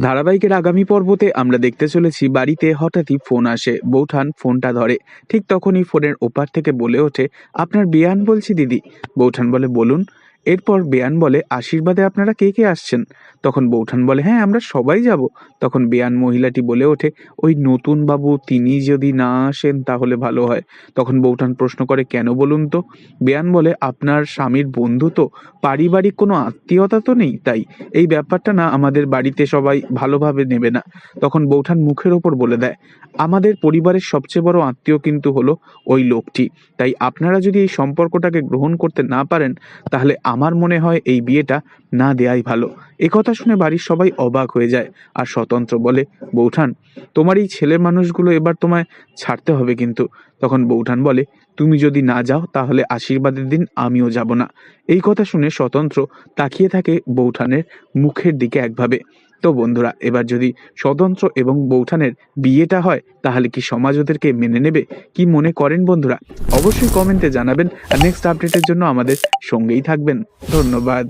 ধারাবাহিকের আগামী পর্বতে আমরা দেখতে চলেছি বাড়িতে হঠাৎই ফোন আসে। বৌঠান ফোনটা ধরে। ঠিক তখনই ফোনের ওপার থেকে বলে ওঠে, আপনার বিয়ান বলছি দিদি। বৌঠান বলে, বলুন। এরপর বেয়ান বলে, আশীর্বাদে আপনারা কে কে আসছেন? তখন বৌঠান বলে হ্যাঁ আমরা সবাই যাব। তখন বেয়ান মহিলাটি বলে ওঠে, ওই নতুন বাবু, তিনি যদি না আসেন তাহলে ভালো হয়। তখন বৌঠান প্রশ্ন করে, কেন বলুন তো? বেয়ান বলে, আপনার স্বামীর বন্ধু তো, পারিবারিক কোনো আত্মীয়তা তো নেই তাই। এই ব্যাপারটা না আমাদের বাড়িতে সবাই ভালোভাবে নেবে না। তখন বৌঠান মুখের ওপর বলে দেয়, আমাদের পরিবারের সবচেয়ে বড় আত্মীয় কিন্তু হলো ওই লোকটি। তাই আপনারা যদি এই সম্পর্কটাকে গ্রহণ করতে না পারেন, তাহলে আমার মনে হয় এই বিয়েটা না দেয়াই ভালো। একথা শুনে বাড়ির সবাই অবাক হয়ে যায় আর স্বতন্ত্র বলে, বৌঠান, তোমার এই ছেলে মানুষগুলো এবার তোমায় ছাড়তে হবে কিন্তু। তখন বৌঠান বলে, তুমি যদি না যাও তাহলে আশীর্বাদের দিন আমিও যাব না। এই কথা শুনে স্বতন্ত্র তাকিয়ে থাকে বৌঠানের মুখের দিকে একভাবে। তো বন্ধুরা, এবার যদি স্বতন্ত্র এবং বৌঠানের বিয়েটা হয়, তাহলে কি সমাজ ওদেরকে মেনে নেবে? কি মনে করেন বন্ধুরা? অবশ্যই কমেন্টে জানাবেন। আর নেক্সট আপডেটের জন্য আমাদের সঙ্গেই থাকবেন। ধন্যবাদ।